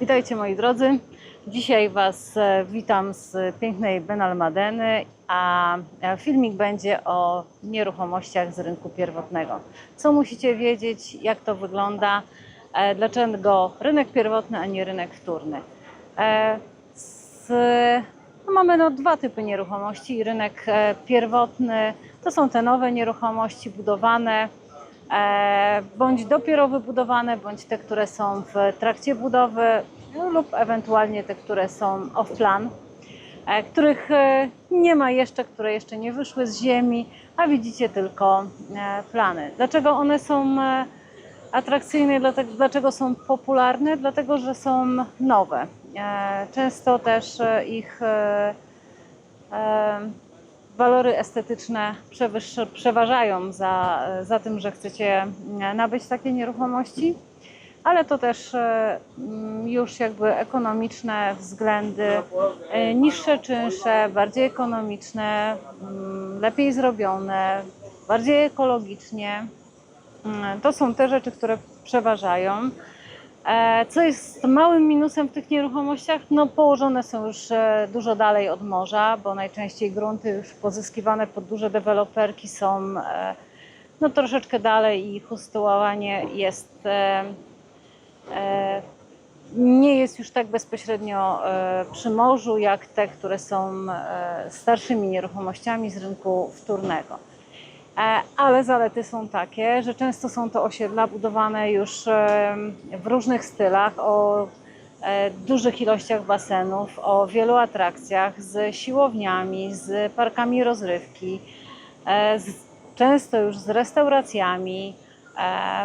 Witajcie moi drodzy. Dzisiaj Was e, witam z pięknej Benalmadeny, a e, filmik będzie o nieruchomościach z rynku pierwotnego. Co musicie wiedzieć, jak to wygląda, e, dlaczego rynek pierwotny, a nie rynek wtórny. Z, no mamy no, dwa typy nieruchomości. Rynek pierwotny to są te nowe nieruchomości budowane, bądź dopiero wybudowane, bądź te, które są w trakcie budowy, no, lub ewentualnie te, które są off-plan, e, których e, nie ma jeszcze, które jeszcze nie wyszły z ziemi, a widzicie tylko e, plany. Dlaczego one są e, atrakcyjne, dlaczego są popularne? Dlatego, że są nowe. E, Często też e, ich e, e, walory estetyczne przeważają za, za tym, że chcecie e, nabyć takie nieruchomości, ale to też e, mm, już jakby ekonomiczne względy, e, niższe czynsze, bardziej ekonomiczne, mm, lepiej zrobione, bardziej ekologicznie. Mm, To są te rzeczy, które przeważają. E, Co jest małym minusem w tych nieruchomościach? No, położone są już e, dużo dalej od morza, bo najczęściej grunty już pozyskiwane pod duże deweloperki są e, no, troszeczkę dalej i ich jest, nie jest już tak bezpośrednio przy morzu, jak te, które są starszymi nieruchomościami z rynku wtórnego. E, Ale zalety są takie, że często są to osiedla budowane już e, w różnych stylach, o e, dużych ilościach basenów, o wielu atrakcjach, z siłowniami, z parkami rozrywki, z, często już z restauracjami.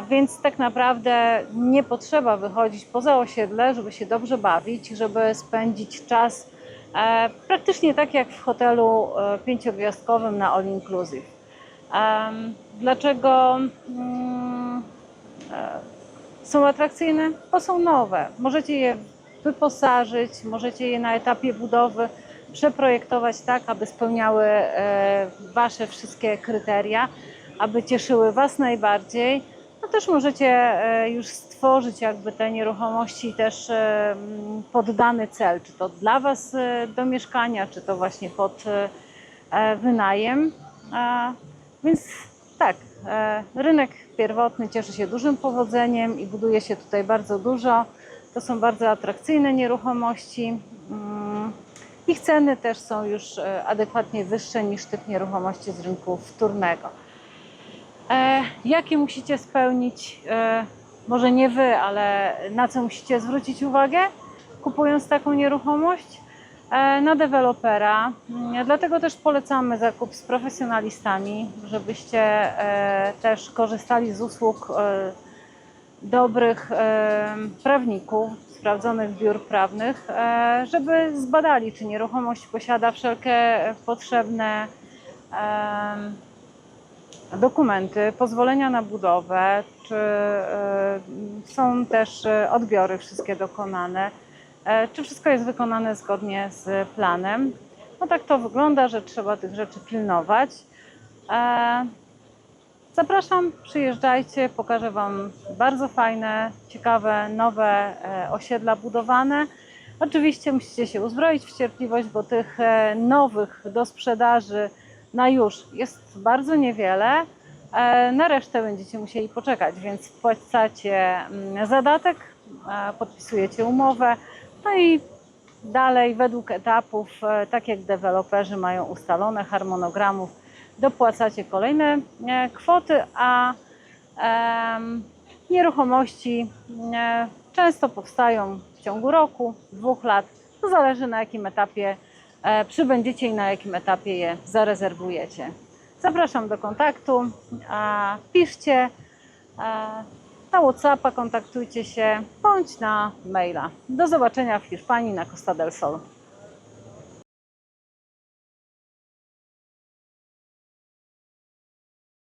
Więc tak naprawdę nie potrzeba wychodzić poza osiedle, żeby się dobrze bawić, żeby spędzić czas praktycznie tak jak w hotelu pięciogwiazdkowym na All Inclusive. Dlaczego mm, e, są atrakcyjne? Bo są nowe. Możecie je wyposażyć, możecie je na etapie budowy przeprojektować tak, aby spełniały e, Wasze wszystkie kryteria, aby cieszyły Was najbardziej. No też możecie e, już stworzyć jakby te nieruchomości też pod dany cel, czy to dla Was do mieszkania, czy to właśnie pod wynajem. Więc tak, e, rynek pierwotny cieszy się dużym powodzeniem i buduje się tutaj bardzo dużo. To są bardzo atrakcyjne nieruchomości. Mm, Ich ceny też są już e, adekwatnie wyższe niż tych nieruchomości z rynku wtórnego. E, Jakie musicie spełnić, może nie wy, ale na co musicie zwrócić uwagę, kupując taką nieruchomość? E, Na dewelopera. Mm, Dlatego też polecamy zakup z profesjonalistami, żebyście e, też korzystali z usług e, dobrych prawników, sprawdzonych biur prawnych, żeby zbadali, czy nieruchomość posiada wszelkie potrzebne dokumenty, pozwolenia na budowę, czy są też odbiory wszystkie dokonane, czy wszystko jest wykonane zgodnie z planem. No tak to wygląda, że trzeba tych rzeczy pilnować. E, Zapraszam, przyjeżdżajcie, pokażę Wam bardzo fajne, ciekawe, nowe e, osiedla budowane. Oczywiście musicie się uzbroić w cierpliwość, bo tych e, nowych do sprzedaży na już jest bardzo niewiele. E, Na resztę będziecie musieli poczekać, więc wpłacacie mm, zadatek, e, podpisujecie umowę, no i dalej według etapów, e, tak jak deweloperzy mają ustalone harmonogramów, dopłacacie kolejne e, kwoty, a nieruchomości e, często powstają w ciągu roku, dwóch lat. To zależy na jakim etapie przybędziecie i na jakim etapie je zarezerwujecie. Zapraszam do kontaktu, piszcie na WhatsAppa, kontaktujcie się bądź na maila. Do zobaczenia w Hiszpanii na Costa del Sol.